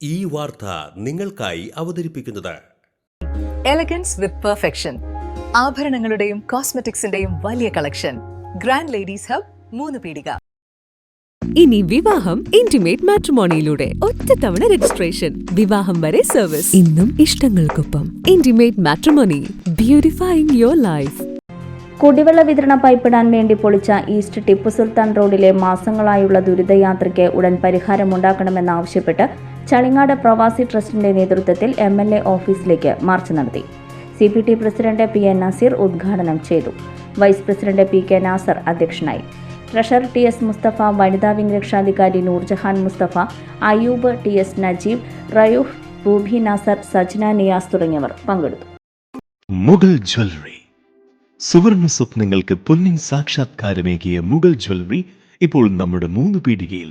ഈ വാർത്ത നിങ്ങൾക്കായി അവതരിപ്പിക്കുന്നത്. എലഗൻസ് വിത്ത് പെർഫെക്ഷൻ ആഭരണങ്ങളുടെയും കോസ്മെറ്റിക്സിന്റെയും വലിയ കളക്ഷൻ ഗ്രാൻഡ് ലേഡീസ് ഹബ് മൂന്ന് പീടിക. ഇനി വിവാഹം ഇന്റിമേറ്റ് മാട്രിമോണിയിലൂടെ ഒറ്റത്തവണ രജിസ്ട്രേഷൻ വിവാഹം വരെ സർവീസ് ഇന്നും ഇഷ്ടങ്ങൾക്കൊപ്പം. Intimate matrimony beautifying your life കുടിവെള്ള വിതരണ പൈപ്പിടാൻ വേണ്ടി പൊളിച്ച ഈസ്റ്റ് ടിപ്പു സുൽത്താൻ റോഡിലെ മാസങ്ങളായുള്ള ദുരിതയാത്രയ്ക്ക് ഉടൻ പരിഹാരമുണ്ടാക്കണമെന്നാവശ്യപ്പെട്ട് ചളിങ്ങാട് പ്രവാസി ട്രസ്റ്റിന്റെ നേതൃത്വത്തിൽ എം എൽ എ ഓഫീസിലേക്ക് മാർച്ച് നടത്തി. C P T president P N Nazeer ഉദ്ഘാടനം ചെയ്തു. Vice president P K Nasar അധ്യക്ഷനായി. ട്രഷറർ ടി എസ് മുസ്തഫ വനിതാ വിംഗ് രക്ഷാധികാരി നൂർജഹാൻ മുസ്തഫ അയൂബ് ടി എസ് നജീബ് റയൂഫ് റൂബി നാസർ സജ്ന നിയാസ് തുടങ്ങിയവർ പങ്കെടുത്തു. മുഗൾ ജ്വല്ലറി. സുവർണ സ്വപ്നങ്ങൾക്ക് പൊന്നിൻ സാക്ഷാത്കാരമേകിയ മുഗൾ ജ്വല്ലറി ഇപ്പോൾ നമ്മുടെ മൂന്ന് പീടികയിൽ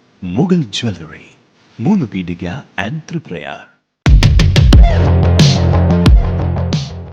മുഗൾ ജ്വല്ലറി മൂന്ന് പീടിക ആൻഡ് ത്രിപ്രയാർ.